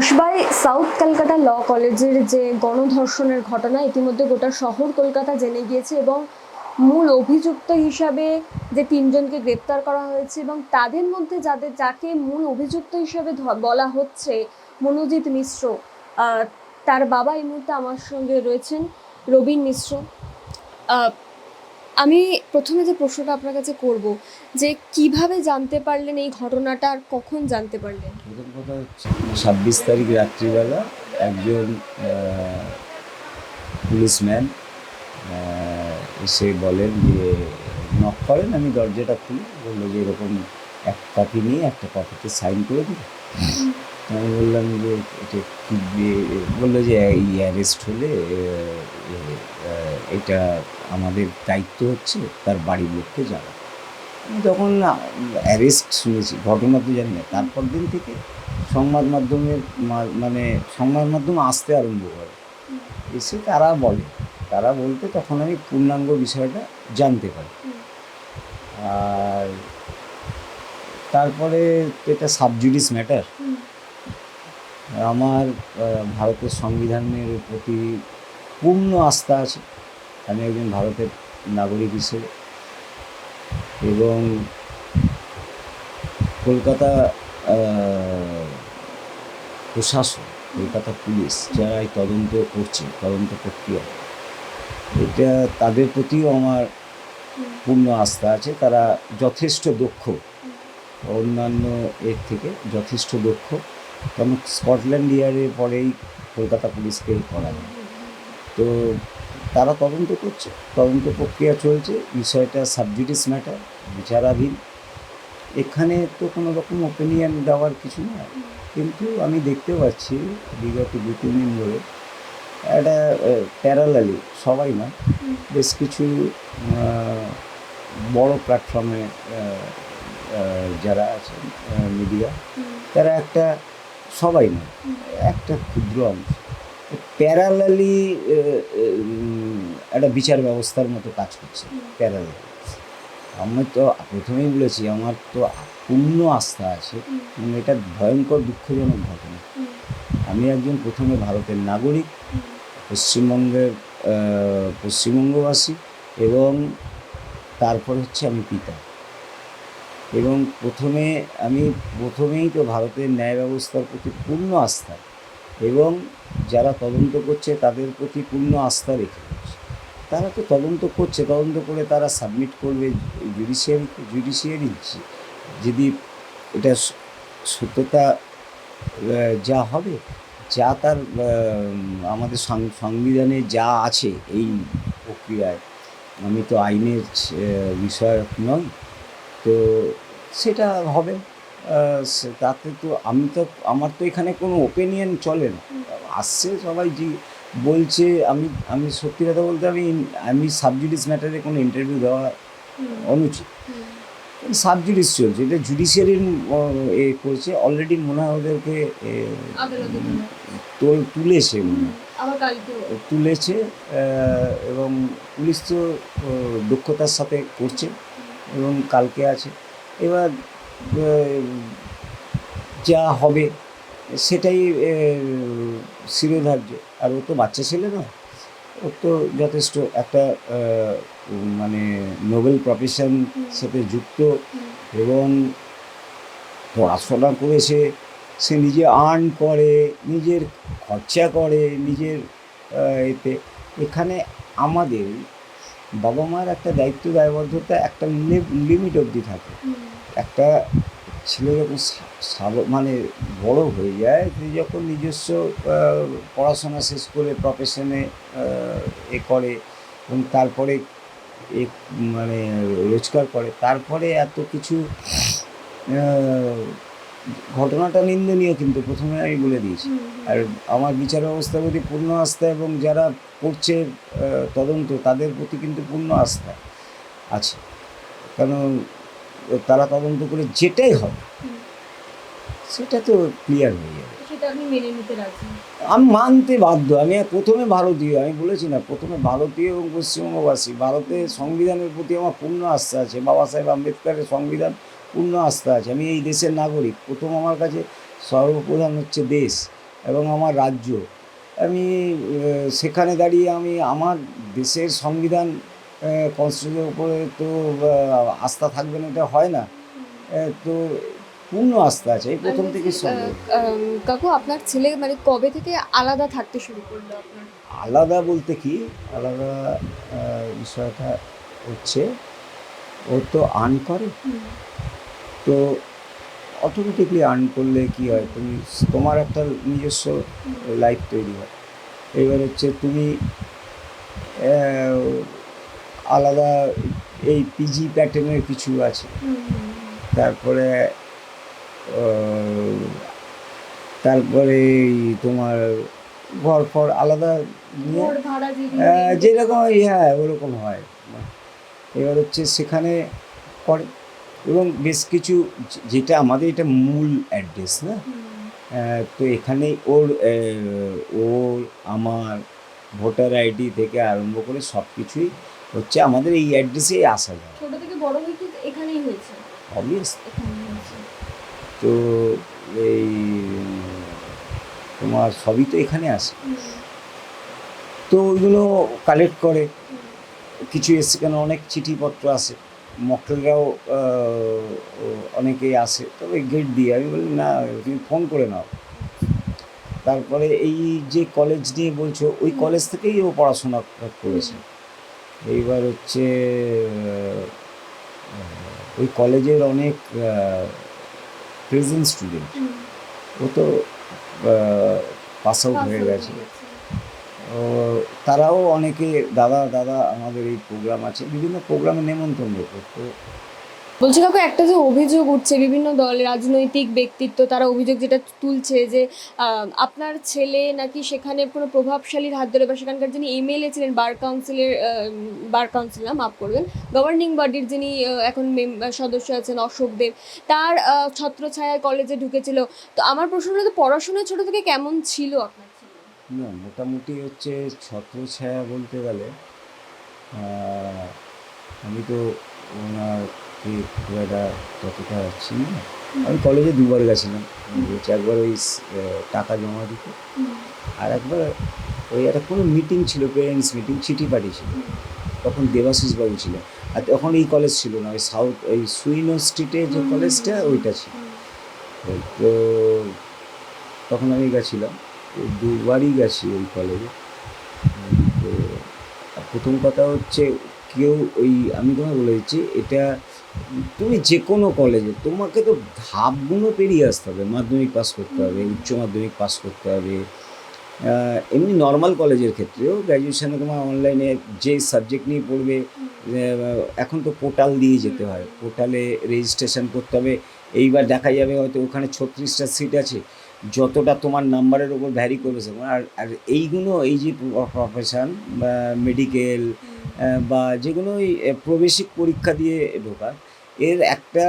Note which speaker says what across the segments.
Speaker 1: কসবাই south Kolkata ল কলেজের যে গণধর্ষণের ঘটনা, ইতিমধ্যে গোটা শহর কলকাতা জেনে গিয়েছে এবং মূল অভিযুক্ত হিসাবে যে তিনজনকে গ্রেপ্তার করা হয়েছে এবং তাদের মধ্যে যাদের, যাকে মূল অভিযুক্ত হিসাবে বলা হচ্ছে মনোজিৎ মিশ্র তার বাবা এই মুহূর্তে আমার সঙ্গে রয়েছেন রবীন মিশ্র। আমি প্রথমে যে প্রশ্নটা আপনার কাছে করব যে কীভাবে জানতে পারলেন এই ঘটনাটা আর কখন জানতে পারলেন?
Speaker 2: প্রথম কথা হচ্ছে ছাব্বিশ তারিখ রাত্রিবেলা একজন পুলিশম্যান এসে বলেন যে নক করেন আমি দরজাটা খুলি। বলল যে এরকম এক কপি নিয়ে একটা কপিতে সাইন করে দিই আমি বললাম যে, এটা কি বলল যে, এই অ্যারেস্ট হলে এটা আমাদের দায়িত্ব হচ্ছে, তার বাড়ির লোককে জানা তখন অ্যারেস্ট শুনেছি, ঘটনা তো জানি না। তারপর দিন থেকে সংবাদ মাধ্যমের মানে সংবাদ মাধ্যম আসতে আরম্ভ করে। এসে তারা বলে, তারা বলতে তখন আমি পূর্ণাঙ্গ বিষয়টা জানতে পারি। আর তারপরে এটা সাবজুডিস ম্যাটার আমার ভারতের সংবিধানের প্রতি পূর্ণ আস্থা আছে। আমি একজন ভারতের নাগরিক হিসেবে। এবং কলকাতা প্রশাসন, কলকাতা পুলিশ, যারা এই তদন্ত করছে, তদন্ত প্রক্রিয়া, এটা তাদের প্রতিও আমার পূর্ণ আস্থা আছে। তারা যথেষ্ট দক্ষ। অন্যান্য এর থেকে যথেষ্ট দক্ষ। কারণ স্কটল্যান্ড ইয়ারের পরেই কলকাতা পুলিশকে করা হয়। তো তারা তদন্ত করছে। তদন্ত প্রক্রিয়া চলছে। বিষয়টা সাবজুডিস ম্যাটার বিচারাধীন। এখানে তো কোনো রকম ওপিনিয়ন দেওয়ার কিছু না কিন্তু আমি দেখতে পাচ্ছি, বিগত দু, তিন দিন ধরে একটা প্যারালালি সবাই না বেশ কিছু বড় প্ল্যাটফর্মে যারা আছেন মিডিয়া তারা একটা সবাই না একটা ক্ষুদ্র অংশ। প্যারালালি একটা বিচার ব্যবস্থার মতো কাজ করছে প্যারালালি। আমি তো প্রথমেই বলেছি আমার তো পূর্ণ আস্থা আছে এবং এটা ভয়ঙ্কর দুঃখজনক ঘটনা। আমি একজন প্রথমে ভারতের নাগরিক পশ্চিমবঙ্গের পশ্চিমবঙ্গবাসী এবং তারপর হচ্ছে আমি পিতা। এবং প্রথমে আমি প্রথমেই তো ভারতের ন্যায় ব্যবস্থার প্রতি পূর্ণ আস্থা এবং যারা তদন্ত করছে তাদের প্রতি পূর্ণ আস্থা রেখে তারা তো তদন্ত করছে, তদন্ত করে তারা সাবমিট করবে জুডিশিয়ারিকে জুডিশিয়ারি যদি এটা সত্যতা যা হবে, যা তার আমাদের সংবিধানে যা আছে এই প্রক্রিয়ায়, আমি তো আইনের বিষয়ক নই। তো সেটা হবে। তাতে তো আমি তো আমার তো এখানে কোনো ওপিনিয়ন চলে না। আসছে সবাই যে বলছে আমি আমি সত্যি কথা বলতে আমি আমি সাবজুডিস ম্যাটারে কোনো ইন্টারভিউ দেওয়া অনুচিত। সাবজুডিস চলছে এটা জুডিশিয়ারির এ করছে অলরেডি মনে হয় ওদেরকে তুলেছে মনে তুলেছে এবং পুলিশ তো দক্ষতার সাথে করছে। এবং কালকে আছে। এবার যা হবে সেটাই শিরোধার্য। আর ও তো বাচ্চা ছেলে না ওর তো যথেষ্ট একটা মানে নোবেল প্রফেশন সাথে যুক্ত এবং পড়াশোনা করেছে। সে নিজে আর্ন করে নিজের খরচা করে নিজের এতে। এখানে আমাদের বাবা মার একটা দায়িত্ব দায়বদ্ধতা একটা লিমিট অবধি থাকে। একটা ছেলে যখন সাব- মানে বড় হয়ে যায় সে যখন নিজস্ব পড়াশোনা শেষ করে প্রফেশনে এ করে এবং তারপরে এ মানে রোজগার করে তারপরে এত কিছু ঘটনাটা নিন্দনীয় কিন্তু প্রথমে আমি বলে দিয়েছি। আর আমার বিচার ব্যবস্থার প্রতি পূর্ণ আস্থা এবং যারা করছে তদন্ত তাদের প্রতি কিন্তু পূর্ণ আস্থা আছে। কারণ তারা তদন্ত করে যেটাই হবে সেটা তো ক্লিয়ার হয়ে যাবে। আমি মানতে বাধ্য আমি প্রথমে ভারতীয় আমি বলেছি না প্রথমে ভারতীয় এবং পশ্চিমবঙ্গবাসী ভারতের সংবিধানের প্রতি আমার পূর্ণ আস্থা আছে বাবা সাহেব আম্বেদকরের সংবিধান পূর্ণ আস্থা আছে আমি এই দেশের নাগরিক প্রথম আমার কাছে সর্বপ্রধান হচ্ছে দেশ এবং আমার রাজ্য। আমি সেখানে দাঁড়িয়ে আমি আমার দেশের সংবিধান কনস্টিটিউশনের উপরে তো আস্থা থাকবে না এটা হয় না। তো পূর্ণ আস্থা আছে এই প্রথম থেকে
Speaker 1: কাকু আপনার ছেলে মানে কবে থেকে আলাদা থাকতে শুরু করল আপনার?
Speaker 2: আলাদা বলতে কি আলাদা বিষয়টা হচ্ছে ও তো আর্ন করে। তো অটোমেটিকলি আর্ন করলে কি হয়? তুমি তোমার একটা নিজস্ব লাইফ তৈরি হয়। এবার হচ্ছে তুমি আলাদা এই পিজি প্যাটার্নের কিছু আছে। তারপরে তারপরে তোমার ঘর ফর আলাদা যেরকম হ্যাঁ ওরকম হয়। এবার হচ্ছে সেখানে করে এবং বেশ কিছু যেটা আমাদের এটা মূল অ্যাড্রেস না? তো এখানে ওর ওর আমার ভোটার আইডি থেকে আরম্ভ করে সব কিছুই হচ্ছে আমাদের এই অ্যাড্রেসেই আসা যায়।
Speaker 1: ছোট থেকে বড় হয়ে কিন্তু এখানেই হয়েছে।
Speaker 2: অবভিয়াস
Speaker 1: এখানেই হয়েছে।
Speaker 2: তো এই তোমার সবই তো এখানে আসে। তো ওইগুলো কালেক্ট করে। কিছু এসে কেন? অনেক চিঠিপত্র আসে। মক্কেলরাও অনেকেই আসে তবে গেট দিয়ে। আমি বলি না তুমি ফোন করে নাও। তারপরে এই যে কলেজ নিয়ে বলছো ওই কলেজ থেকেই ও পড়াশোনা করেছে। এইবার হচ্ছে ওই কলেজের অনেক প্রেজেন্ট স্টুডেন্ট ও তো পাস আউট হয়ে গেছে। তারাও অনেকে দাদা দাদা আমাদের এই প্রোগ্রাম আছে বিভিন্ন প্রোগ্রামে নেমন্তন্ন করতো
Speaker 1: বলছি কাকু একটা যে অভিযোগ উঠছে বিভিন্ন দল রাজনৈতিক ব্যক্তিত্ব তারা অভিযোগ যেটা তুলছে যে আপনার ছেলে নাকি সেখানে কোনো প্রভাবশালীর হাত ধরে বা সেখানকার যিনি এমএলএ ছিলেন বার কাউন্সিলের বার কাউন্সিল না মাফ করবেন গভর্নিং বডির যিনি এখন সদস্য আছেন অশোক দেব তার আহ, ছত্রছায়ায় কলেজে ঢুকেছিল তো আমার প্রশ্ন হলো তো পড়াশোনা ছোটো থেকে কেমন ছিল আপনার?
Speaker 2: না মোটামুটি হচ্ছে ছত্রছায়া বলতে গেলে আমি তো ওনাকে খুব একটা ততটা চিনি না। আমি কলেজে দুবার গেছিলাম। হচ্ছে একবার ওই টাকা জমা দিতে। আর একবার ওই একটা কোনো মিটিং ছিল পেরেন্টস মিটিং চিঠি পাঠিয়েছিল। তখন দেবাশিস বাবু ছিলেন। আর তখন এই কলেজ ছিল না ওই সাউথ ওই সুইনো স্ট্রিটে যে কলেজটা ওইটা ছিল। তো তখন আমি গেছিলাম। দুবারই গেছি ওই কলেজে তো প্রথম কথা হচ্ছে কেউ ওই আমি তোমায় বলে দিচ্ছি এটা তুমি যে কোনো কলেজে তোমাকে তো ধাপগুলো পেরিয়ে আসতে হবে। মাধ্যমিক পাস করতে হবে উচ্চ মাধ্যমিক পাস করতে হবে। এমনি নর্মাল কলেজের ক্ষেত্রেও গ্র্যাজুয়েশানে তোমার অনলাইনে যে সাবজেক্ট নিয়ে পড়বে এখন তো পোর্টাল দিয়ে যেতে হয়। পোর্টালে রেজিস্ট্রেশন করতে হবে। এইবার দেখা যাবে হয়তো ওখানে ছত্রিশটা সিট আছে। যতটা তোমার নাম্বারের উপর ভ্যারি করবে সেরকম। আর আর এইগুলো এই যে প্রফেশন বা মেডিকেল বা যেগুলো ওই প্রবেশিক পরীক্ষা দিয়ে ঢোকা এর একটা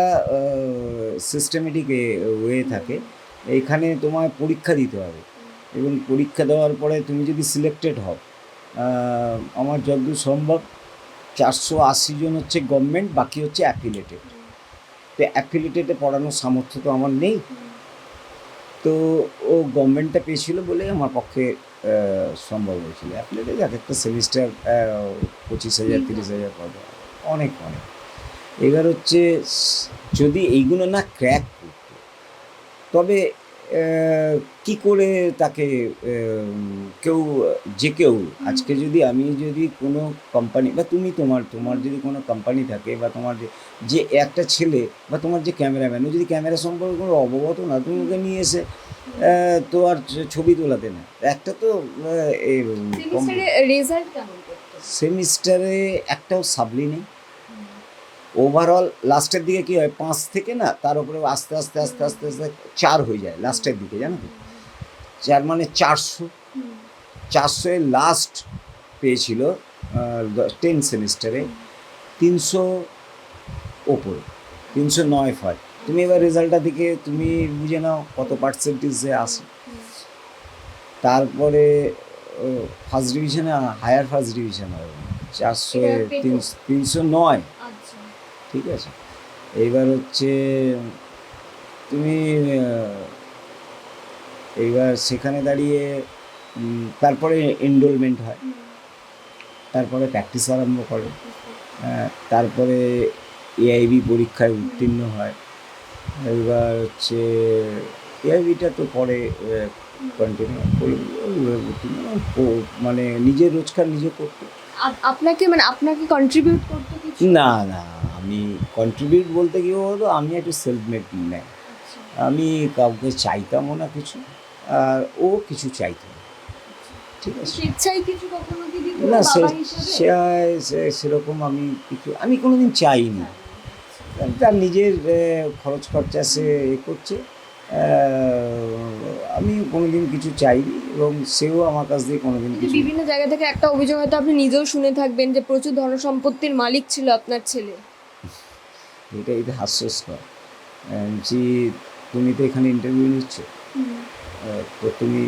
Speaker 2: সিস্টেমেটিক ওয়ে থাকে। এখানে তোমার পরীক্ষা দিতে হবে। এবং পরীক্ষা দেওয়ার পরে তুমি যদি সিলেক্টেড হও আমার যতদূর সম্ভব চারশো আশি জন হচ্ছে গভর্নমেন্ট বাকি হচ্ছে অ্যাফিলেটেড তো অ্যাফিলেটেডে পড়ানোর সামর্থ্য তো আমার নেই। তো ও গভর্নমেন্টটা পেয়েছিল বলে আমার পক্ষে সম্ভব হয়েছিল। অ্যাফিলেটেড এক একটা সেমিস্টার পঁচিশ হাজার তিরিশ হাজার পাবে। অনেক অনেক। এবার হচ্ছে যদি এইগুলো না ক্র্যাক করতো তবে কি করে তাকে কেউ যে কেউ আজকে যদি আমি যদি কোনো কোম্পানি বা তুমি তোমার তোমার যদি কোনো কোম্পানি থাকে বা তোমার যে যে একটা ছেলে বা তোমার যে ক্যামেরাম্যান যদি ক্যামেরা সম্পর্কে কোনো অবগত না তুমি ওকে নিয়ে এসে তো আর ছবি তোলাতে না। একটা তো
Speaker 1: সেমিস্টারে
Speaker 2: একটাও সাবলি নেই। ওভারঅল লাস্টের দিকে কি হয় পাঁচ থেকে না তার উপরে আস্তে আস্তে আস্তে আস্তে আস্তে চার হয়ে যায় লাস্টের দিকে জানো তো? চার মানে চারশো। চারশো লাস্ট পেয়েছিল টেন সেমিস্টারে তিনশো ওপরে তিনশো নয় ফাইভ তুমি এবার রেজাল্টটা দেখে তুমি বুঝে নাও কত পার্সেন্টেজে আসে তারপরে ফার্স্ট ডিভিশনে হায়ার ফার্স্ট ডিভিশন হবে। চারশো তিনশো নয়।
Speaker 1: আচ্ছা।
Speaker 2: ঠিক আছে? এইবার হচ্ছে তুমি এইবার সেখানে দাঁড়িয়ে তারপরে এনরোলমেন্ট হয়। তারপরে প্র্যাকটিস আরম্ভ করে। হ্যাঁ, তারপরে এআইবি পরীক্ষায় উত্তীর্ণ হয়। এবার হচ্ছে এআইবিটা তো পরে কন্টিনিউ উত্তীর্ণ মানে নিজের রোজগার নিজে করতো।
Speaker 1: আপনাকে মানে আপনাকে কন্ট্রিবিউট করতে কিছু?
Speaker 2: না না আমি কন্ট্রিবিউট বলতে কি হলো আমি একটু সেলফ মেড ম্যান আমি কাউকে চাইতামও না কিছু আর ও কিছু চাইতো ঠিক আছে?
Speaker 1: স্বেচ্ছায় কিছু কখনো কি
Speaker 2: না সে- সেরকম আমি কিছু আমি কোনোদিন চাইনি। তার নিজের খরচ খরচা সে এ করছে। আমি কোনোদিন কিছু চাইনি এবং সেও আমার কাছ দিয়ে কোনোদিন কিছু
Speaker 1: বিভিন্ন জায়গা থেকে একটা অভিযোগ হয়তো আপনি নিজেও শুনে থাকবেন যে প্রচুর ধন সম্পত্তির মালিক ছিল আপনার ছেলে।
Speaker 2: এটা এটা হাস্যস্কর যে তুমি তো এখানে ইন্টারভিউ নিচ্ছ। তো তুমি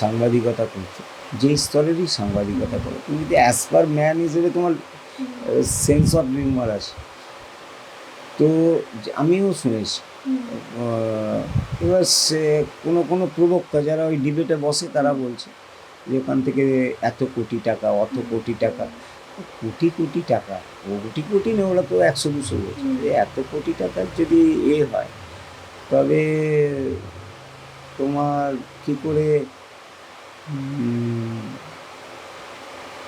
Speaker 2: সাংবাদিকতা করছ। যে স্তরেরই সাংবাদিকতা করো। তুমি যদি অ্যাজ পার ম্যান হিসেবে তোমার সেন্স অফ হিউমার আছে। তো আমিও শুনেছি। এবার সে কোনো কোনো প্রবক্তা যারা ওই ডিবেটে বসে তারা বলছে যে ওখান থেকে এত কোটি টাকা অত কোটি টাকা। কোটি কোটি টাকা? কোটি কোটি নেই ওরা তো একশো দুশো বলছে। যে এত কোটি টাকার যদি এ হয় তবে তোমার কি করে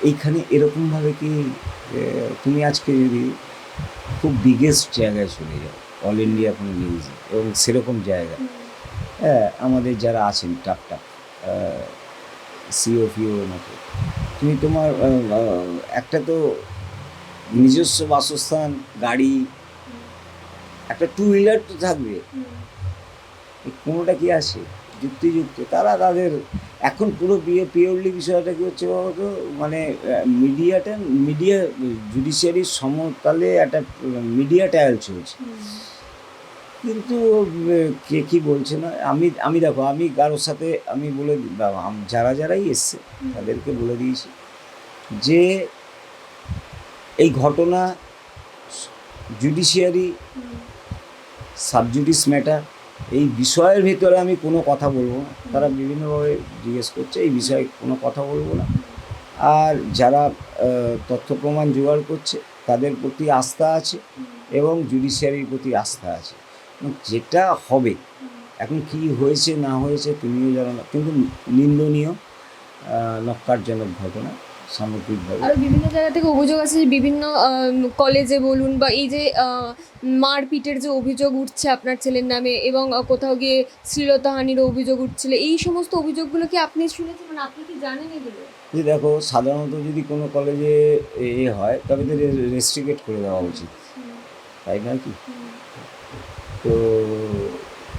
Speaker 2: এইখানে এরকমভাবে কি তুমি আজকে যদি খুব বিগেস্ট জায়গায় চলে যাও অল ইন্ডিয়া কোনো নিউজে এবং সেরকম জায়গা। হ্যাঁ আমাদের যারা আছেন টাপ সিও ফিওর মতো তুমি তোমার একটা তো নিজস্ব বাসস্থান গাড়ি একটা টু হুইলার তো থাকবে। কোনোটা কি আছে? যুক্তিযুক্ত। তারা তাদের এখন পুরো বিয়ে পিওরলি বিষয়টা কি হচ্ছে বলতো মানে মিডিয়াটা মিডিয়া জুডিশিয়ারির সমতালে একটা মিডিয়া ট্রায়াল চলছে। কিন্তু কে কী বলছে না আমি আমি দেখো আমি কারোর সাথে আমি বলে যারা যারাই এসছে তাদেরকে বলে দিয়েছি যে এই ঘটনা জুডিশিয়ারি সাবজুডিস ম্যাটার এই বিষয়ের ভিতরে আমি কোনো কথা বলব না। তারা বিভিন্নভাবে জিজ্ঞেস করছে, এই বিষয়ে কোনো কথা বলব না। আর যারা তথ্য প্রমাণ জোগাড় করছে, তাদের প্রতি আস্থা আছে এবং জুডিশিয়ারির প্রতি আস্থা আছে। যেটা হবে, এখন কি হয়েছে, না হয়েছে তুমিও জানো না। কিন্তু নিন্দনীয় নক্কারজনক ঘটনা। সামগ্রিকভাবে।
Speaker 1: আরও বিভিন্ন জায়গা থেকে অভিযোগ আছে যে বিভিন্ন কলেজে বলুন বা এই যে মারপিটের যে অভিযোগ উঠছে আপনার ছেলের নামে এবং কোথাও গিয়ে শ্লীলতাহানির অভিযোগ উঠছিল এই সমস্ত অভিযোগগুলো কি আপনি শুনেছেন মানে আপনি কি জানেন এগুলো?
Speaker 2: যে দেখো সাধারণত যদি কোনো কলেজে এ হয় তবে তো রেস্ট্রিকেট করে দেওয়া উচিত। তাই নয় কি? তো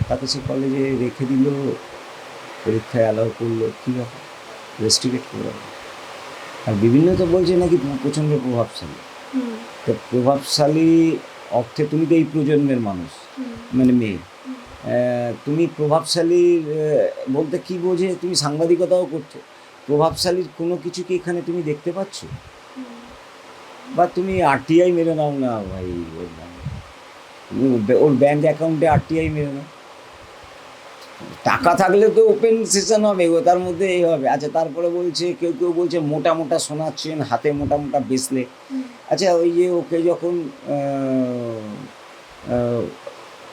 Speaker 2: তাকে সে কলেজে রেখে দিল পরীক্ষায় অ্যালাউ করল কী ব্যাপার? রেস্ট্রিকেট করে দেওয়া আর বিভিন্ন তো বলছে নাকি প্রচণ্ড প্রভাবশালী। তো প্রভাবশালী অর্থে তুমি তো এই প্রজন্মের মানুষ মানে মেয়ে। তুমি প্রভাবশালী বলতে কি বোঝে? তুমি সাংবাদিকতাও করছ। প্রভাবশালীর কোনো কিছু কি এখানে তুমি দেখতে পাচ্ছ? বা তুমি আরটিআই মেরে নাও না ভাই ওর নামে। তুমি ওর ব্য- ওর ব্যাঙ্ক অ্যাকাউন্টে আরটিআই মেরে নাও। টাকা থাকলে তো ওপেন সেশন হবে তার মধ্যে এই হবে। আচ্ছা তারপরে বলছে কেউ কেউ বলছে মোটা মোটা সোনার চেন হাতে মোটা মোটা বেসলে আচ্ছা ওই যে ওকে যখন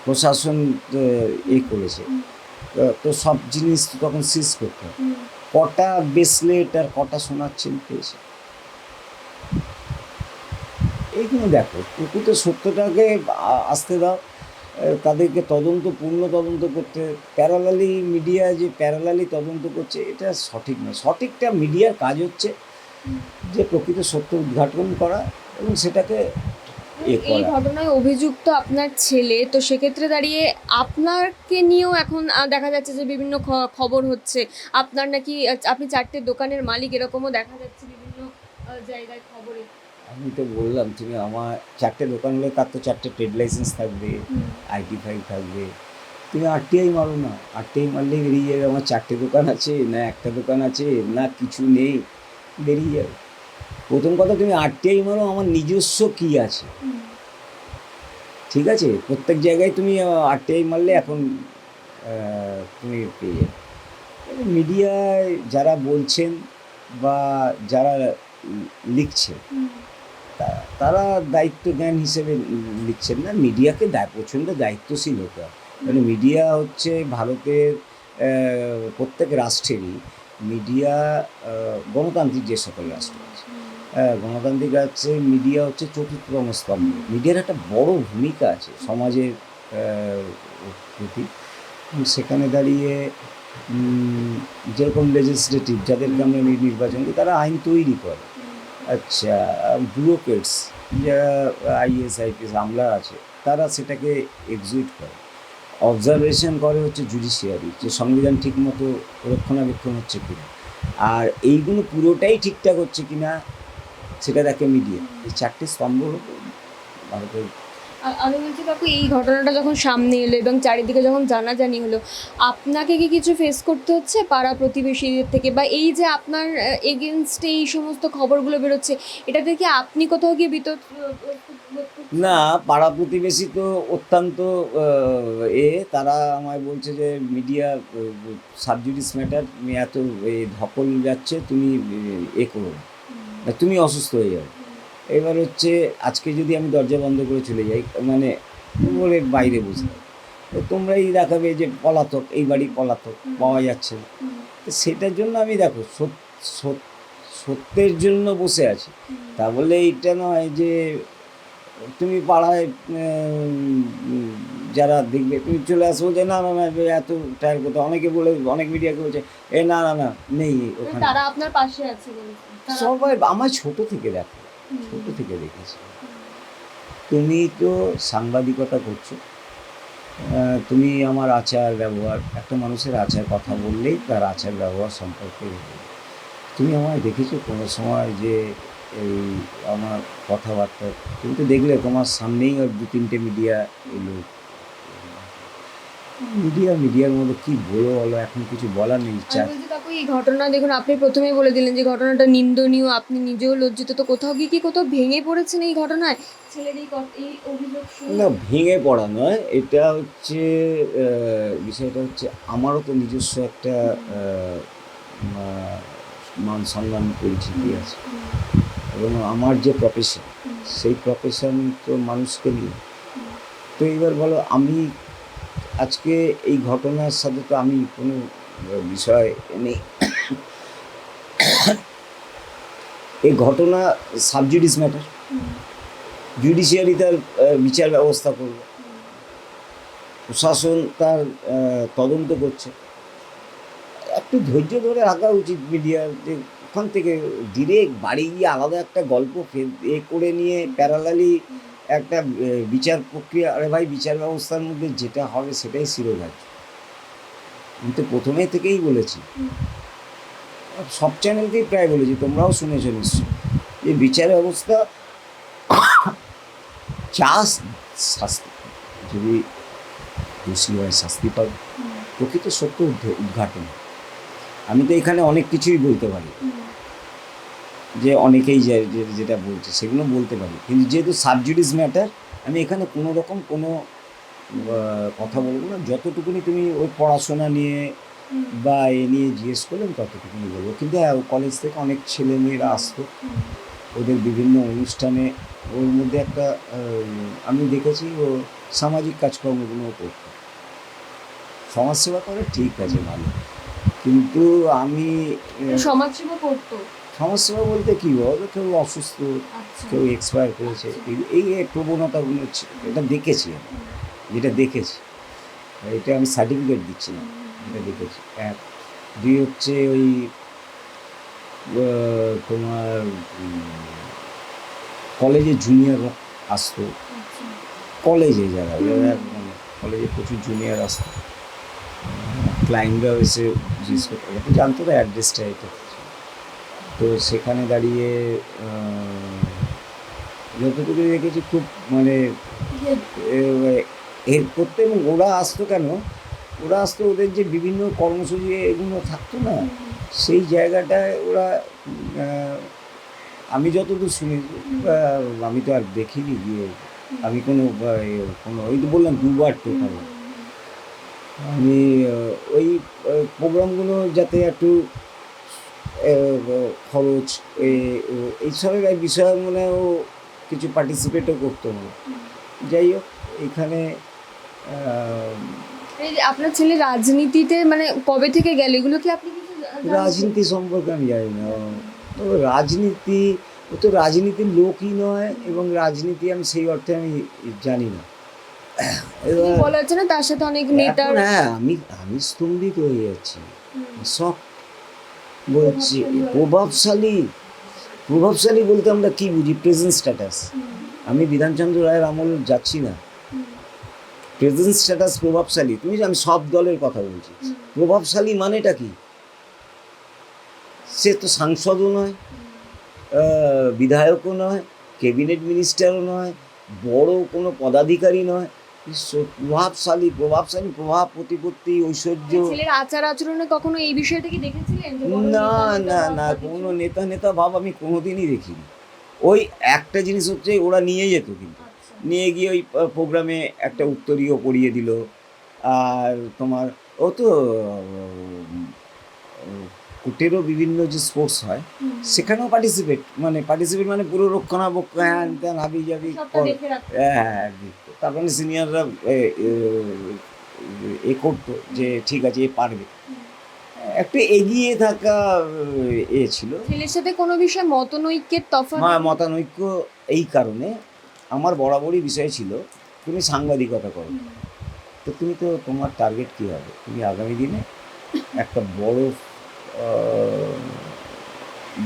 Speaker 2: প্রশাসন এ করেছে তো সব জিনিস তখন সিজ করতে হয় কটা ব্রেসলেট আর কটা সোনার চেন পেয়েছে? এইগুলো দেখো প্রকৃত সত্যটাকে আসতে দাও। তাদেরকে তদন্ত পূর্ণ তদন্ত করতে প্যারালালি মিডিয়া যে প্যারালালি তদন্ত করছে এটা সঠিক নয়। সঠিকটা মিডিয়ার কাজ হচ্ছে যে প্রকৃত সত্য উদ্ঘাটন করা এবং সেটাকে
Speaker 1: এই ঘটনায় অভিযুক্ত আপনার ছেলে তো সেক্ষেত্রে দাঁড়িয়ে আপনাকে নিয়েও এখন দেখা যাচ্ছে যে বিভিন্ন খবর হচ্ছে। আপনার নাকি আপনি চারটে দোকানের মালিক এরকমও দেখা যাচ্ছে বিভিন্ন জায়গায় খবরে।
Speaker 2: আমি তো বললাম তুমি আমার চারটে দোকান হলে তার তো চারটে ট্রেড লাইসেন্স থাকবে আইটি ফাইভ থাকবে। তুমি আরটিআই মারো না। আরটিআই মারলেই বেরিয়ে যাবে আমার চারটে দোকান আছে না একটা দোকান আছে না কিছু নেই বেরিয়ে যাবে। প্রথম কথা তুমি আরটিআই মারো আমার নিজস্ব কী আছে। ঠিক আছে? প্রত্যেক জায়গায় তুমি আরটিআই মারলে এখন তুমি পেয়ে যাবে। মিডিয়ায় যারা বলছেন বা যারা লিখছেন তা- তারা দায়িত্ব জ্ঞান হিসেবে লিখছেন না। মিডিয়াকে দায় প্রচণ্ড দায়িত্বশীল হতে হয়। মানে মিডিয়া হচ্ছে ভারতের প্রত্যেক রাষ্ট্রেরই মিডিয়া গণতান্ত্রিক যে সকল রাষ্ট্র আছে গণতান্ত্রিক রাষ্ট্রে মিডিয়া হচ্ছে চতুর্থতম স্তম্ভ। মিডিয়ার একটা বড় ভূমিকা আছে সমাজের প্রতি। সেখানে দাঁড়িয়ে যেরকম লেজিসলেটিভ যাদেরকে আমরা নির্বাচন করি, তারা আইন তৈরি করে। আচ্ছা ব্যুরোক্রেটস যারা আইএস আইপিএস আমলা আছে, তারা সেটাকে এক্সিট করে। অবজারভেশন করে হচ্ছে জুডিশিয়ারি যে সংবিধান ঠিকমতো রক্ষণাবেক্ষণ হচ্ছে কিনা। আর এইগুলো পুরোটাই ঠিকঠাক হচ্ছে কিনা, সেটা দেখে মিডিয়া এই চারটি স্তম্ভ ভারতের
Speaker 1: আমি বলছি কাকু এই ঘটনাটা যখন সামনে এলো এবং চারিদিকে যখন জানাজানি হলো আপনাকে কি কিছু ফেস করতে হচ্ছে পাড়া প্রতিবেশীদের থেকে? বা এই যে আপনার এগেনস্টে এই সমস্ত খবরগুলো বেরোচ্ছে এটা থেকে আপনি কোথাও গিয়ে বিতর
Speaker 2: না পাড়া প্রতিবেশী তো অত্যন্ত এ তারা আমায় বলছে যে মিডিয়া সাবজুডিস ম্যাটার এত ধকল যাচ্ছে তুমি এ, করো তুমি অসুস্থ হয়ে যাবে। এবার হচ্ছে আজকে যদি আমি দরজা বন্ধ করে চলে যাই মানে বলে বাইরে বসে তো তোমরাই দেখাবে যে পলাতক এই বাড়ি পলাতক পাওয়া যাচ্ছে না। তো সেটার জন্য আমি দেখো সত- সত- সত্যের জন্য বসে আছি। তা বলে এইটা নয় যে তুমি পাড়ায় যারা দেখবে তুমি চলে আসব যে না না না এত টায়ার কোথাও অনেকে বলে অনেক মিডিয়াকে বলছে এ না না না নেই ওখানে।
Speaker 1: তারা আপনার পাশে আছে
Speaker 2: সবাই আমার ছোট থেকে দেখো। ছোট থেকে দেখেছি। তুমি তো সাংবাদিকতা করছ। তুমি আমার আচার ব্যবহার একটা মানুষের আচার কথা বললেই তার আচার ব্যবহার সম্পর্কে তুমি আমায় দেখেছ কোনো সময় যে এই আমার কথাবার্তা? তুমি তো দেখলে তোমার সামনেই আর দু তিনটে মিডিয়া এলো। মিডিয়া মিডিয়ার মধ্যে কি বলো বলো এখন কিছু বলার নেই ইচ্ছা
Speaker 1: কাকু এই ঘটনা দেখুন আপনি প্রথমেই বলে দিলেন যে ঘটনাটা নিন্দনীয় আপনি নিজেও লজ্জিত। তো কোথাও গিয়ে কি কোথাও ভেঙে পড়েছেন এই ঘটনায়? ছেলের এই এই অভিযোগ
Speaker 2: না ভেঙে পড়া নয় এটা হচ্ছে বিষয়টা হচ্ছে আমারও তো নিজস্ব একটা মান সম্মান পরিচিতি আছে। এবং আমার যে প্রফেশন সেই প্রফেশন তো মানুষকে নিয়ে। তো এবার বলো আমি আজকে এই ঘটনার সাথে তো আমি কোনো বিষয় নেই। এই ঘটনা সাবজুডিস ম্যাটার জুডিশিয়ারি তার বিচার ব্যবস্থা করবে প্রশাসন তার তদন্ত করছে। একটু ধৈর্য ধরে রাখা উচিত মিডিয়ার যে ওখান থেকে ডিরেক্ট বাড়ি গিয়ে আলাদা একটা গল্প এ করে নিয়ে প্যারালালি একটা বিচার প্রক্রিয়া, আরে ভাই বিচার ব্যবস্থার মধ্যে যেটা হবে সেটাই শিরোধার্য। আমি তো প্রথমে থেকেই বলেছি। সব চ্যানেলকেই প্রায় বলেছি, তোমরাও শুনেছো নিশ্চয়ই। যে বিচার ব্যবস্থা যা শাস্তি, যদি দোষী হয় শাস্তি পাবে। প্রকৃত সত্য উদ্ঘাটন। আমি তো এখানে অনেক কিছুই বলতে পারি। যে অনেকেই যেটা বলছে সেগুলো বলতে পারি। কিন্তু যেহেতু সাবজুডিস ম্যাটার আমি এখানে কোনো রকম কোনো কথা বলব না। যতটুকুনি তুমি ওই পড়াশোনা নিয়ে বা এ নিয়ে জিজ্ঞেস করলে আমি ততটুকুনি বলব। কিন্তু হ্যাঁ কলেজ থেকে অনেক ছেলে মেয়েরা আসতো ওদের বিভিন্ন অনুষ্ঠানে ওর মধ্যে একটা আমি দেখেছি ও সামাজিক কাজকর্মগুলো করতো। সমাজসেবা করে ঠিক আছে ভালো। কিন্তু আমি
Speaker 1: সমাজসেবা করতো?
Speaker 2: সমাজসেবা বলতে কি বল কেউ অসুস্থ
Speaker 1: আচ্ছা।
Speaker 2: কেউ এক্সপায়ার করেছে এই- এই প্রবণতাগুলো। এটা দেখেছি আমি যেটা দেখেছি। এটা আমি সার্টিফিকেট দিচ্ছি না এটা দেখেছি। এক দুই হচ্ছে ওই তোমার কলেজে জুনিয়র আসতো। কলেজে যারা যারা মানে কলেজে প্রচুর জুনিয়র আসতো। জিজ্ঞেস করতো তো জানতো না অ্যাড্রেসটা এটা। তো সেখানে দাঁড়িয়ে যতটুকু দেখেছি খুব মানে হেল্প করতে এবং ওরা আসতো কেন? ওরা আসতো ওদের যে বিভিন্ন কর্মসূচি এগুলো থাকতো না? সেই জায়গাটায় ওরা আমি যতদূর শুনেছি আমি তো আর দেখিনি গিয়ে, আমি কোনো কোনো, ওই তো বললাম দুবার টোটাল আমি ওই প্রোগ্রামগুলো যাতে একটু খরচ ও- এইসবের এই বিষয়গুলোও কিছু পার্টিসিপেটও করতে না। যাই হোক এখানে
Speaker 1: আপনার ছেলে রাজনীতিতে মানে কবে থেকে গেল? এগুলো কি আপনি?
Speaker 2: রাজনীতি সম্পর্কে আমি জানি না। তবে রাজনীতি ও তো রাজনীতির লোকই নয় এবং রাজনীতি আমি সেই অর্থে আমি জানি না।
Speaker 1: বলা হচ্ছে না তার সাথে অনেক
Speaker 2: এখন হ্যাঁ আমি আমি স্তম্ভিত হয়ে যাচ্ছি। সব বলছি, প্রভাবশালী। প্রভাবশালী বলতে আমরা কি বুঝি? প্রেজেন্ট স্ট্যাটাস আমি বিধানচন্দ্র রায়ের আমল যাচ্ছি না। প্রেজেন্ট স্ট্যাটাস প্রভাবশালী। তুমি আমি সব দলের কথা বলছি। প্রভাবশালী মানেটা কি? সে তো সাংসদও নয় বিধায়কও নয় ক্যাবিনেট মিনিস্টারও নয়, বড় কোনো পদাধিকারী নয় প্রভাবশালী প্রভাবশালী প্রভাব প্রতিপত্তি ঐশ্বর্য
Speaker 1: ছেলের আচার আচরণে কখনো এই বিষয়টা কি দেখেছিলেন
Speaker 2: না না না কোনো নেতা নেতা ভাব আমি কোনোদিনই দেখিনি। ওই একটা জিনিস হচ্ছে ওরা নিয়ে যেত কিন্তু।
Speaker 1: আচ্ছা।
Speaker 2: নিয়ে গিয়ে ওই প্রোগ্রামে একটা উত্তরীয় পড়িয়ে দিল। আর তোমার ও তো কুটেরও বিভিন্ন যে স্পোর্টস হয় সেখানেও পার্টিসিপেট মানে পার্টিসিপেট মানে পুরো রক্ষণাবেক্ষণ হ্যান ত্যান হাবি
Speaker 1: রাখতে।
Speaker 2: হ্যাঁ দিত। তার মানে সিনিয়ররা এ করতো যে ঠিক আছে এ পারবে। একটু এগিয়ে থাকা এ ছিল।
Speaker 1: ছেলের সাথে কোনো বিষয়ে মতনৈক্যের তফাৎ?
Speaker 2: মা মতানৈক্য এই কারণে আমার বরাবরই বিষয় ছিল তুমি সাংবাদিকতা করো। তো তুমি তো তোমার টার্গেট কী হবে? তুমি আগামী দিনে একটা বড়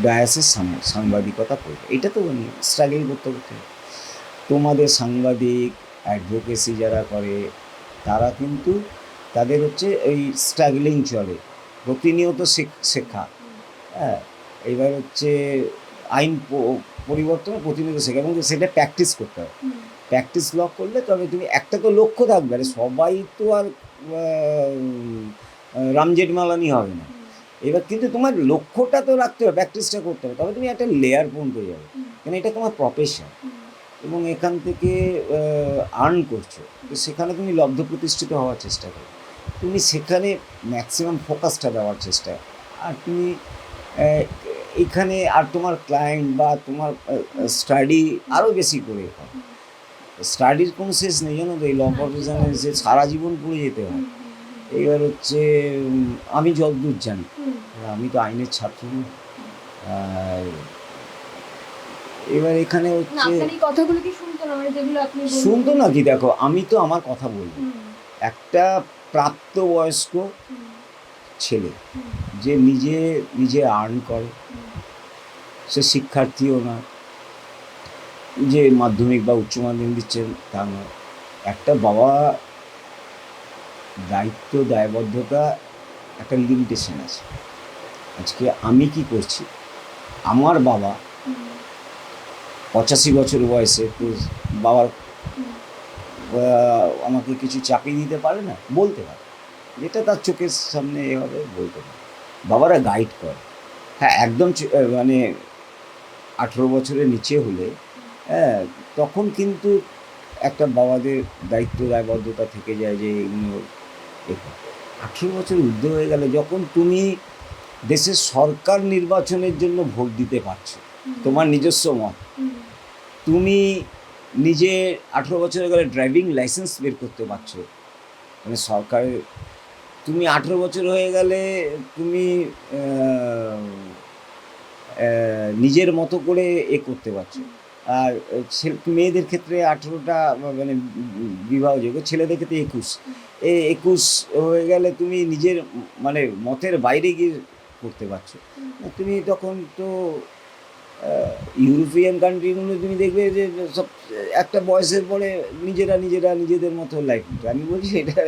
Speaker 2: ডায়াসের সাংবাদিকতা করবে। এটা তো স্ট্রাগল করতে করতে। হবে। তোমাদের সাংবাদিক অ্যাডভোকেসি যারা করে তারা কিন্তু তাদের হচ্ছে এই স্ট্রাগলিং চলে। প্রতিনিয়ত শেখ- হ্যাঁ এবার হচ্ছে আইন পরিবর্তন প্রতিনিয়ত শেখা এবং সেটা প্র্যাকটিস করতে হবে। প্র্যাকটিস লক করলে তবে তুমি একটা তো লক্ষ্য থাকবে আরে সবাই তো আর আহ, রাম জেঠমালানি হবে না। এবার কিন্তু তোমার লক্ষ্যটা তো রাখতে হবে প্র্যাকটিসটা করতে হবে তবে তুমি একটা লেয়ার পর্যন্ত যাবে। কারণ এটা তোমার প্রফেশন এবং এখান থেকে আর্ন করছ। তো সেখানে তুমি লব্ধ প্রতিষ্ঠিত হওয়ার চেষ্টা করো। তুমি সেখানে ম্যাক্সিমাম ফোকাসটা দেওয়ার চেষ্টা। আর তুমি এখানে আর তোমার ক্লায়েন্ট বা তোমার স্টাডি আরও বেশি করে স্টাডির কোনো শেষ নেই জানো তো? এই ল প্রফেশনে যে সারা জীবন পড়ে যেতে হয়। এইবার হচ্ছে আমি যতদূর জানি। আমি তো আইনের ছাত্র নই। এবার এখানে হচ্ছে
Speaker 1: কথাগুলো কি শুনতো না? মানে যেগুলো আপনি
Speaker 2: শুনতো না কি? দেখো আমি তো আমার কথা বলব। একটা প্রাপ্তবয়স্ক ছেলে যে নিজে নিজে আর্ন করে। সে শিক্ষার্থীও না। যে মাধ্যমিক বা উচ্চ মাধ্যমিক দিচ্ছেন তা নয় একটা বাবা দায়িত্ব দায়বদ্ধতা একটা লিমিটেশন আছে। আজকে আমি কি করছি? আমার বাবা পঁচাশি বছর বয়সে তো বাবার আমাকে কিছু চাপিয়ে দিতে পারে না? বলতে পারে। যেটা তার চোখের সামনে এ হবে বলতে পারে। বাবারা গাইড করে। হ্যাঁ একদম মানে আঠেরো বছরের নিচে হলে হ্যাঁ তখন কিন্তু একটা বাবাদের দায়িত্ব, দায়বদ্ধতা থেকে যায় যে এগুলো আঠেরো বছর ঊর্ধ্ব হয়ে গেলে যখন তুমি দেশের সরকার নির্বাচনের জন্য ভোট দিতে পারছ তোমার নিজস্ব মত। তুমি নিজে আঠেরো বছর হয়ে গেলে ড্রাইভিং লাইসেন্স বের করতে পারছ। মানে সরকারের তুমি আঠেরো বছর হয়ে গেলে তুমি নিজের মতো করে এ করতে পারছ। আর ছেলে- মেয়েদের ক্ষেত্রে আঠেরোটা মানে বিবাহযোগ্য ছেলেদের ক্ষেত্রে একুশ। এই একুশ হয়ে গেলে তুমি নিজের মানে মতের বাইরে গিয়ে করতে পারছ। তুমি তখন তো ইউরোপিয়ান কান্ট্রিগুলো তুমি দেখবে যে সব একটা বয়সের পরে নিজেরা নিজেরা নিজেদের মতো লাইফ আমি বলছি এটা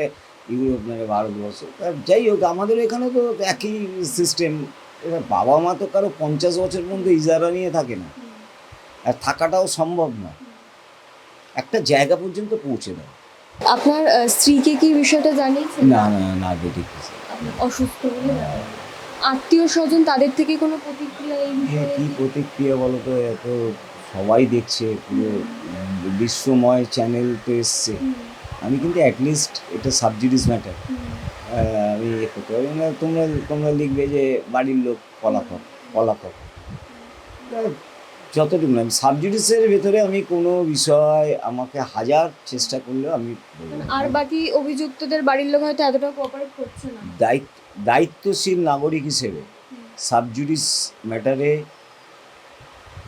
Speaker 2: ইউরোপ মানে ভারতবর্ষ যাই হোক আমাদের এখানে তো একই সিস্টেম এবার বাবা মা তো কারও পঞ্চাশ বছর পর্যন্ত ইজারা নিয়ে থাকে না আর থাকাটাও সম্ভব না একটা জায়গা পর্যন্ত পৌঁছে দেয়
Speaker 1: আপনার স্ত্রীকে কি বিষয়টা জানিয়েছেন
Speaker 2: না না না
Speaker 1: আপনি অসুস্থ আত্মীয় স্বজন তাদের থেকে কোনো প্রতিক্রিয়া এই
Speaker 2: হ্যাঁ
Speaker 1: বিষয়ে
Speaker 2: কী প্রতিক্রিয়া বলো তো এত সবাই দেখছে পুরো বিশ্বময় চ্যানেল তো এসছে। আমি কিন্তু অ্যাটলিস্ট এটা সাবজুডিস ম্যাটার
Speaker 1: হুম,
Speaker 2: পারি। না তোমরা তোমরা লিখবে যে বাড়ির লোক পলাতক পলাতক। যতটুকু না সাবজুডিসের ভেতরে আমি কোনো বিষয় আমাকে হাজার চেষ্টা করলেও আমি
Speaker 1: আর বাকি অভিযুক্তদের বাড়ির লোক হয়তো এতটা কোঅপারেট করছে না।
Speaker 2: দায়িত্ব দায়িত্বশীল নাগরিক হিসেবে সাবজুডিস ম্যাটারে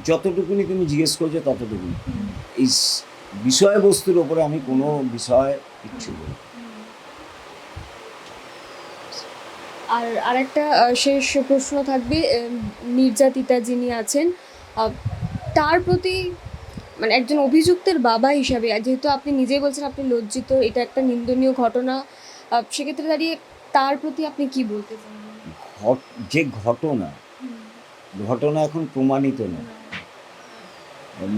Speaker 2: যতটুকুনি তুমি জিজ্ঞেস করছ ততটুকুনি। এই বিষয়বস্তুর ওপরে আমি কোনো বিষয় ইচ্ছুক নই।
Speaker 1: আর আরেকটা শেষ প্রশ্ন থাকবে নির্যাতিতা যিনি আছেন তার প্রতি মানে একজন অভিযুক্তের বাবা হিসাবে যেহেতু আপনি নিজেই বলছেন আপনি লজ্জিত এটা একটা নিন্দনীয় ঘটনা সেক্ষেত্রে দাঁড়িয়ে তার প্রতি আপনি কি বলতে চান?
Speaker 2: যে ঘটনা ঘটনা এখন প্রমাণিত না।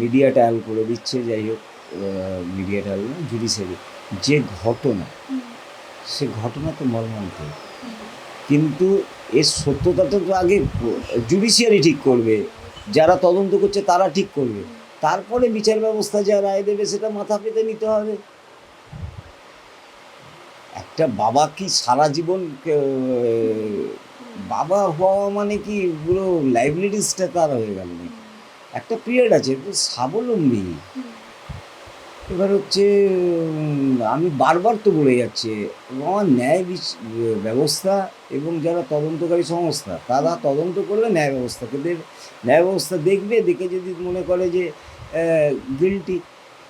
Speaker 2: মিডিয়া ট্রায়াল করে দিচ্ছে, যাই হোক মিডিয়া ট্রায়াল না জুডিশিয়ারি যে ঘটনা, সে ঘটনা তো মর্মান্তিক। কিন্তু এর সত্যতা তো আগে জুডিশিয়ারি ঠিক করবে। যারা তদন্ত করছে তারা ঠিক করবে। তারপরে বিচার ব্যবস্থা যা রায় দেবে, সেটা মাথা পেতে নিতে হবে। একটা বাবা কি সারা জীবন বাবা হওয়া মানে কি পুরো লাইবিলিটিসটা তার হয়ে গেল নাকি? একটা পিরিয়ড আছে স্বাবলম্বী। এবার হচ্ছে, আমি বারবার তো বলে যাচ্ছে, আমার ন্যায় ব্যবস্থা এবং যারা তদন্তকারী সংস্থা, তারা তদন্ত করলে ন্যায় ব্যবস্থাকে দেবে ন্যায় ব্যবস্থা দেখবে, দেখে যদি মনে করে যে গিলটি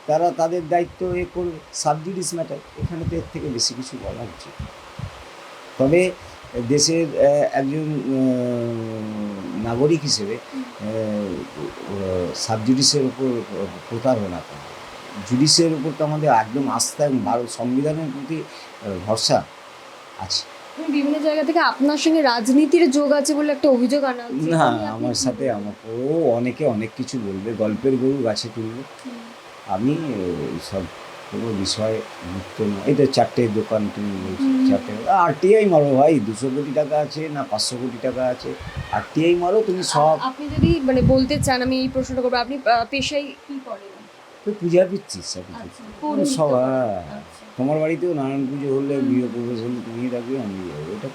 Speaker 2: তারা তাদের দায়িত্ব এ করবে সাবজুডিস ম্যাটার এখানে তো এর থেকে বেশি কিছু বলা উচিত। তবে দেশের একজন নাগরিক হিসেবে সাবজুডিসের উপর প্রতারণা করা জুডিসের উপর তো আমাদের একদম আস্থা এবং ভারত সংবিধানের প্রতি ভরসা আছে।
Speaker 1: বিভিন্ন জায়গা থেকে আপনার সঙ্গে রাজনীতির যোগ আছে বলে একটা অভিযোগ আনা
Speaker 2: না আমার সাথে আমাকে ও অনেকে অনেক কিছু বলবে গল্পের গরু গাছে তুলবে। আমি সব কোনো বিষয়ে মুক্ত না এই তো চারটে দোকান তুমি বলছো। চারটে আরটিআই মারো ভাই দুশো কোটি টাকা আছে না পাঁচশো কোটি টাকা আছে আরটিআই মারো তুমি সব
Speaker 1: আপনি যদি মানে বলতে চান আমি এই প্রশ্নটা করব আপনি পেশায় কি করেন
Speaker 2: পূজা দিচ্ছিস সব কিছু
Speaker 1: আচ্ছা,
Speaker 2: সব হ্যাঁ।
Speaker 1: আচ্ছা।
Speaker 2: তোমার বাড়িতেও নারায়ণ পুজো হলে গৃহ প্রবেশ হলে তুমি থাকবে আমি যাব এটা।